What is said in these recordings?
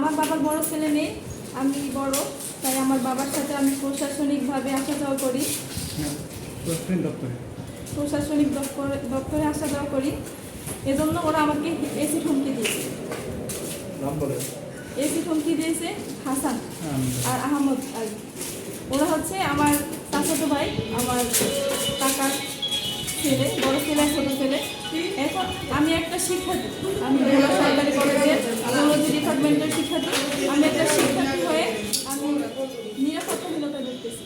আমার বাবার বড় ছেলে নেই আমি বড় তাই আমার বাবার সাথে আমি প্রশাসনিকভাবে আসা যাওয়া করি। প্রশাসনিক দপ্তরে? দপ্তরে আসা যাওয়া করি। এজন্য ওরা আমাকে এসি হুমকি দিয়েছে। এসি হুমকি দিয়েছে হাসান আর আহমদ আলী। ওরা হচ্ছে আমার চাচাতো ভাই আমার কাকার ছেলে বড় ছেলে ছোটো ছেলে। এখন আমি একটা শিক্ষার্থী। আমি ভোলা সরকারি কলেজের জুলজি ডিপার্টমেন্টের শিক্ষার্থী আমি একটা শিক্ষার্থী হয়ে আমি নিরাপত্তাহীনতা দেখতেছি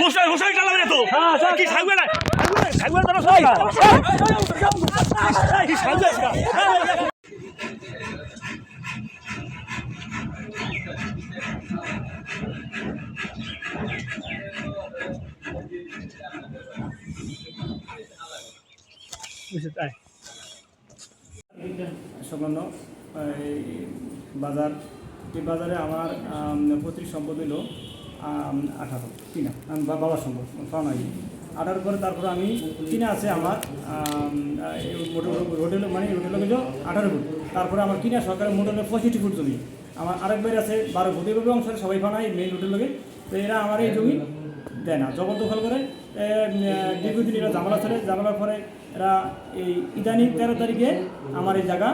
হোসাই হোসাই চালাবে না তো কি থাকবে না থাকবে না সবাই সংলগ্ন এই বাজার এই বাজারে আমার আম, পৈতৃক সম্পদ আম, আঠারো কিনা বাবার সম্পদ পাওনা আঠারো পরে তারপরে আমি কিনা আছে আমার হোটেল মানে হোটেল হলো আঠারো ফুট। তারপরে আমার কিনা সরকারের হলো পঁয়ষট্টি ফুট জমি। আমার আরেক বাইরে আছে বারো ফুট। এভাবে অংশ সবাই পাওনা এই মেইন হোটেল লোকে তো এরা আমার এই জমি দেয় না। জবর দখল করে দীর্ঘদিন এরা জামালা ছেড়ে জামালার পরে এরা এই ইদানিং তেরো তারিখে আমার এই জায়গা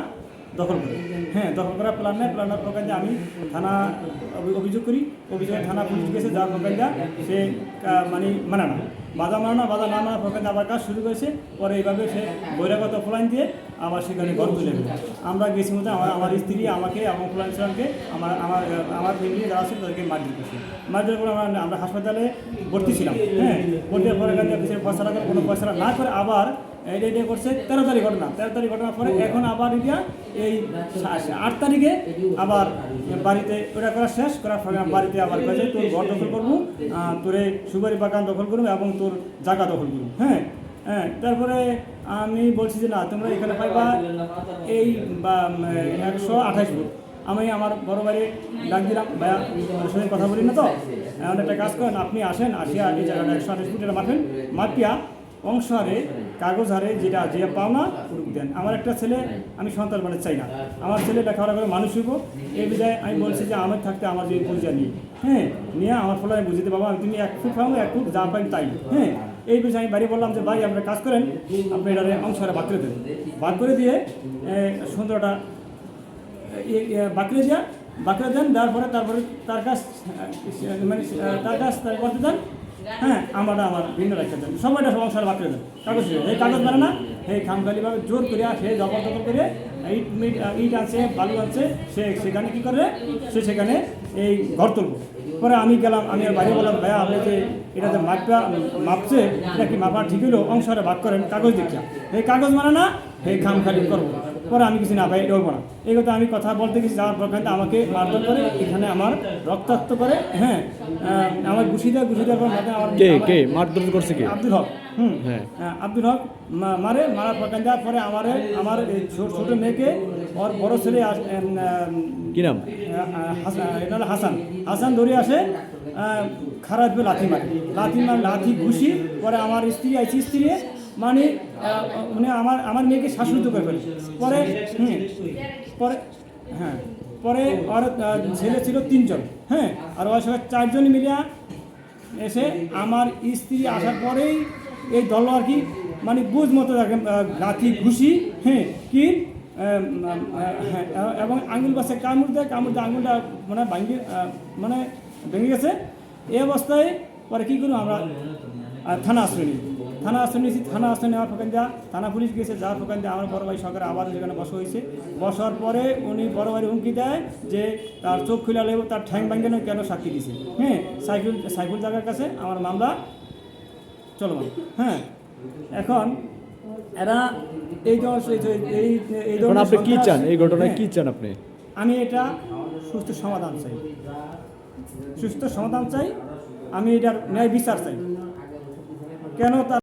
দখল করে। হ্যাঁ দখল করার প্ল্যান নেয় প্ল্যানের প্রকার দিয়ে আমি থানা অভিযোগ করি, অভিযোগে থানা পুলিশ গেছে, যার প্রকার সে মানে মানে না। বাধা মানে বাধা না মানার প্রকার আবার কাজ শুরু করেছে, পরে এইভাবে সে বহিরাগত ফলাইন দিয়ে আবার সেখানে ঘর তুলে আমরা গেছি মধ্যে আমার আমার স্ত্রী, আমাকে এবং ফুলান ইসলামকে আমার আমার আমার ফ্যামিলি যারা আছে তাদেরকে মারধর করছে। মারধর করে আমরা আমরা হাসপাতালে ভর্তি ছিলাম। হ্যাঁ ভর্তি হওয়ার পরে এখান পয়সা লাগার কোনো পয়সা না করে আবার এটা এটা করছে, তেরো তারিখ ঘটনা, তেরো তারিখ ঘটনার পরে এখন আবার এটা এই আট তারিখে আবার বাড়িতে ওটা করা শেষ, করার পরে বাড়িতে আবার কাজে তোর ঘর দখল করব তোরে সুপারি বাগান দখল করব এবং তোর জায়গা দখল করব। হ্যাঁ হ্যাঁ তারপরে আমি বলছি যে না, তোমরা এখানে পাইবা এই, বা একশো আঠাশ ফুট। আমি আমার বড় বাড়ি ডাক দিলাম, ভাইয়া সঙ্গে কথা বলি না তো? এমন একটা কাজ করেন, আপনি আসেন, আসিয়া এই জায়গাটা একশো আঠাশ ফুট এটা মাপেন মাপিয়া অংশ হারে কাগজ হারে যেটা যে পাওনা ওটুকু দেন। আমার একটা ছেলে, আমি সন্তান মানে চাই না। আমার ছেলে লেখাপড়া করে মানুষ হইব এই বিধায় আমি বলছি যে আমার থাকতে আমার যে পরিচয় নিই। হ্যাঁ নিয়ে আমার ফলে আমি বুঝতে আমি তুমি এক ফুট পাবো এক ফুট যা পাই তাই। হ্যাঁ এই বিষয়ে আমি বাড়ি বললাম যে, ভাই আপনারা কাজ করেন, আপনি এটারে অংশ হারে বাদ করে দেন। বাদ করে দিয়ে সুন্দরটা বাকরে দিয়া বাকরে দেন, দেওয়ার পরে তারপরে তার কাছ মানে তার তার করতে দেন। হ্যাঁ আমরা আমার ভিন্ন রাখতে দেন। সময়টা সব অংশ বাকরে দেন। কাগজ। এই কাগজ মানে না, এই খামখালিভাবে জোর করে, সে জবরদখল করে ইট মিট ইট আছে বালু আছে সে সেখানে কী করে? সে সেখানে এই ঘর তুলবো। পরে আমি গেলাম, আমি আর বাইরে বললাম, ভাইয়া, আপনি যে এটা যে মাপটা, মাপছে, এটা কি মাপা ঠিক হলো অংশটা ভাগ করেন, কাগজ দেখিয়া। এই কাগজ মানে না, এই খামখালি করব। পরে আমি কিছু না ভাই ডরবো না। এই কথা আমি কথা বলতে গেছি যাওয়ার পর কিন্তু আমাকে মারধর করে এখানে আমার রক্তাক্ত করে হ্যাঁ আমার ঘুষি দেয় ঘুষি দেওয়ার পর আমার কে কে? মারধর করছে কে? আব্দুল হক। হুম হ্যাঁ। হ্যাঁ, আব্দুল হক মারে মারার পর দেওয়ার পরে আমার আমার ছোট মেয়েকে ওর বড় ছেলে কি নাম? হাসান এটা হলো হাসান। হাসান ধরে আসে খারাপ লাথি মারে। লাথি মার লাথি ঘুষি পরে আমার স্ত্রী আইসি স্ত্রী মানে মানে আমার আমার মেয়েকে শাসিত করে ফেলে পরে পরে হ্যাঁ পরে আর ছেলে ছিল তিনজন হ্যাঁ আর ওর সঙ্গে চারজন মিলিয়া এসে আমার স্ত্রী আসার পরেই এই দল আর কি মানে বুঝ মতো লাথি ঘুষি হ্যাঁ কি হ্যাঁ, এবং আঙুল বাসে কামড় দেয় কামড় দিয়ে আঙুলটা মানে আহ, মানে ভেঙে গেছে। এই অবস্থায় পরে কী করব আমরা থানা আশ্রয় নিই। থানা আশ্রয় নিয়েছি থানা আশ্রয় নেওয়ার ফোকান দেওয়া থানা পুলিশ গেছে যাওয়ার ফোকান দিয়ে আমার বড় ভাই সরকার আবার যেখানে বসা হয়েছে। বসার পরে উনি বড় ভাই হুমকি দেয় যে তার চোখ খুলে লেব তার ঠ্যাং ভাঙ্গে নয় কেন সাক্ষী দিছে? হ্যাঁ সাইফুল সাইফুল জায়গার কাছে আমার মামলা চলমান। হ্যাঁ এখন এরা এই এই ধরনের আপনি কি চান? এই ঘটনায় হ্যাঁ, কি চান আপনি? আমি এটা সুস্থ সমাধান চাই। সুস্থ সমাধান চাই আমি এটার ন্যায় বিচার চাই। কেন তার